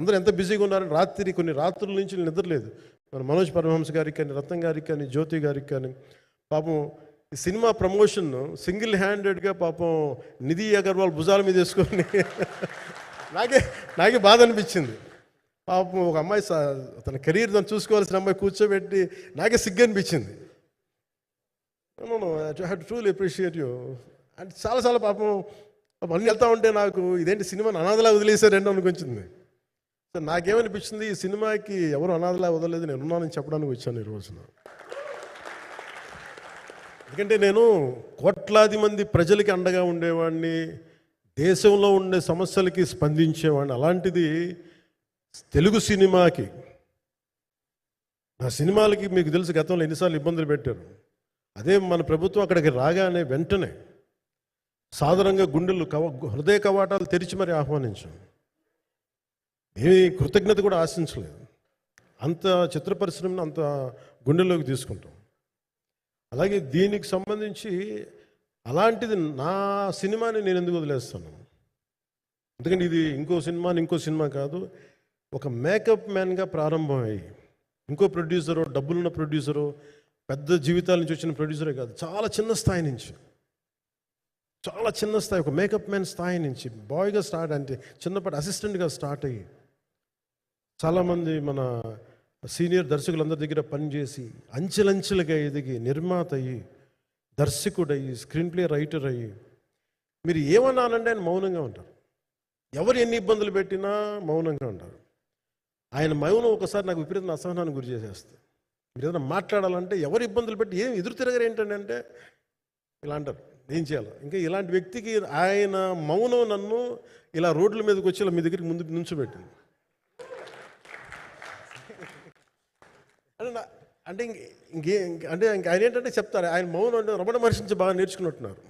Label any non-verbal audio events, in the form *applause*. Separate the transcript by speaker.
Speaker 1: అందరూ ఎంత బిజీగా ఉన్నారని రాత్రి కొన్ని రాత్రుల నుంచి నిద్రలేదు మన మనోజ్ పరమహంస గారికి కానీ రత్నం గారికి కానీ జ్యోతి గారికి కానీ పాపం ఈ సినిమా ప్రమోషన్ సింగిల్ హ్యాండెడ్గా పాపం నిధి అగర్వాల్ భుజాల మీద వేసుకొని *laughs* నాకే నాకే బాధ అనిపించింది. పాపం ఒక అమ్మాయి తన కెరీర్ తను చూసుకోవాల్సిన అమ్మాయి కూర్చోబెట్టి నాకే సిగ్గు అనిపించింది. హ్యాడ్ ట్రూలీ అప్రిషియేట్ యూ అంటే చాలాసార్లు పాపం పాపం వెళ్తూ వెళ్తా ఉంటే నాకు ఇదేంటి సినిమాని అనాథలా రెండు అనుకొచ్చింది. సో నాకేమనిపించింది ఈ సినిమాకి ఎవరు అనాథలా వదలలేదు నేను ఉన్నానని చెప్పడానికి వచ్చాను ఈ రోజున. ఎందుకంటే నేను కోట్లాది మంది ప్రజలకి అండగా ఉండేవాడిని దేశంలో ఉండే సమస్యలకి స్పందించేవాడిని. అలాంటిది తెలుగు సినిమాకి నా సినిమాలకి మీకు తెలుసు గతంలో ఎన్నిసార్లు ఇబ్బందులు పెట్టారు. అదే మన ప్రభుత్వం అక్కడికి రాగానే వెంటనే సాధారణంగా గుండెలు కవ హృదయ కవాటాలు తెరిచి మరి ఆహ్వానించాం. ఏ కృతజ్ఞత కూడా ఆశించలేదు. అంత చిత్ర పరిశ్రమను అంత గుండెల్లోకి తీసుకుంటాం. అలాగే దీనికి సంబంధించి అలాంటిది నా సినిమాని నేను ఎందుకు వదిలేస్తాను? ఎందుకంటే ఇది ఇంకో సినిమా ఇంకో సినిమా కాదు. ఒక మేకప్ మ్యాన్గా ప్రారంభమయ్యి ఇంకో ప్రొడ్యూసరు డబ్బులున్న ప్రొడ్యూసరు పెద్ద జీవితాల నుంచి వచ్చిన ప్రొడ్యూసరే కాదు చాలా చిన్న స్థాయి నుంచి. చాలా చిన్న స్థాయి ఒక మేకప్ మ్యాన్ స్థాయి నుంచి. బాయ్గా స్టార్ట్ అంటే చిన్నప్పటి అసిస్టెంట్గా స్టార్ట్ అయ్యి చాలామంది మన సీనియర్ దర్శకులందరి దగ్గర పనిచేసి అంచెలంచెలుగా ఎదిగి నిర్మాత అయ్యి దర్శకుడయ్యి స్క్రీన్ ప్లే రైటర్ అయ్యి మీరు ఏమన్నానంటే ఆయన మౌనంగా ఉంటారు. ఎవరు ఎన్ని ఇబ్బందులు పెట్టినా మౌనంగా ఉంటారు. ఆయన మౌనం ఒకసారి నాకు విపరీత అసహనానికి గురి చేసేస్తుంది. మీరు ఏదైనా మాట్లాడాలంటే ఎవరు ఇబ్బందులు పెట్టి ఏం ఎదురు తిరగరు ఏంటంటే అంటే ఇలా అంటారు. ఏం చేయాలి? ఇంకా ఇలాంటి వ్యక్తికి ఆయన మౌనం నన్ను ఇలా రోడ్ల మీదకి వచ్చి ఇలా మీ దగ్గరికి ముందు నుంచోబెట్టింది. అంటే నా- అంటే ఇంక ఇంకే ఇంక- అంటే ఇంక ఆయన ఏంటంటే చెప్తారు ఆయన మౌనం అంటే రమణ మహర్షి నుంచి బాగా నేర్చుకున్నట్టున్నారు.